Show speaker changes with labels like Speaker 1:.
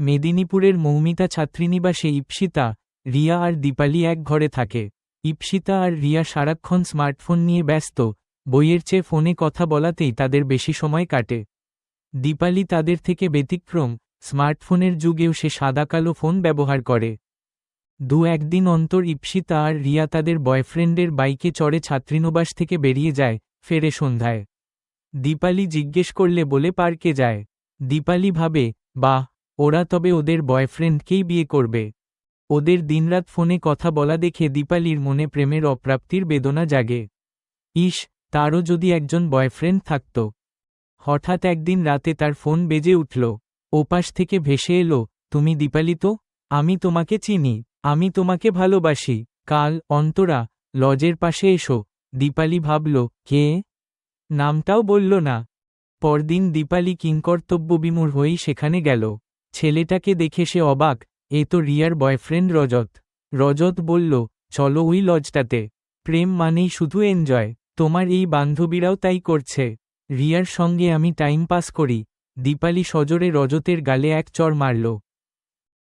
Speaker 1: মেদিনীপুরের মৌমিতা ছাত্রীনিবাসে ইপসিতা, রিয়া আর দীপালি এক ঘরে থাকে। ইপসিতা আর রিয়া সারাক্ষণ স্মার্টফোন নিয়ে ব্যস্ত, বইয়ের চেয়ে ফোনে কথা বলাতেই তাদের বেশি সময় কাটে। দীপালি তাদের থেকে ব্যতিক্রম, স্মার্টফোনের যুগেও সে সাদাকালো ফোন ব্যবহার করে। দু একদিন অন্তর ইপসিতা আর রিয়া তাদের বয়ফ্রেন্ডের বাইকে চড়ে ছাত্রীনিবাস থেকে বেরিয়ে যায়, ফেরে সন্ধ্যায়। দীপালি জিজ্ঞেস করলে বলে পার্কে যায়। দীপালি ভাবে, বাহ ওরা তবে ওদের বয়ফ্রেন্ডকেই বিয়ে করবে। ওদের দিনরাত ফোনে কথা বলা দেখে দীপালির মনে প্রেমের অপ্রাপ্তির বেদনা জাগে। ইস, তারও যদি একজন বয়ফ্রেন্ড থাকত। হঠাৎ একদিন রাতে তার ফোন বেজে উঠল। ওপাশ থেকে ভেসে এলো, তুমি দীপালি তো? আমি তোমাকে চিনি, আমি তোমাকে ভালোবাসি, কাল অন্তরা, লজের পাশে এসো। দীপালি ভাবল, কে? নামটাও বলল না। পরদিন দীপালি কিংকর্তব্যবিমূর হয়েই সেখানে গেল। ছেলেটাকে দেখে সে অবাক, এ তো রিয়ার বয়ফ্রেন্ড রজত। রজত বলল, চলো ওই লজটাতে। প্রেম মানেই শুধু এনজয়। তোমার এই বান্ধবীরাও তাই করছে। রিয়ার সঙ্গে আমি টাইম পাস করি। দীপালি সজরে রজতের গালে এক চর মারল।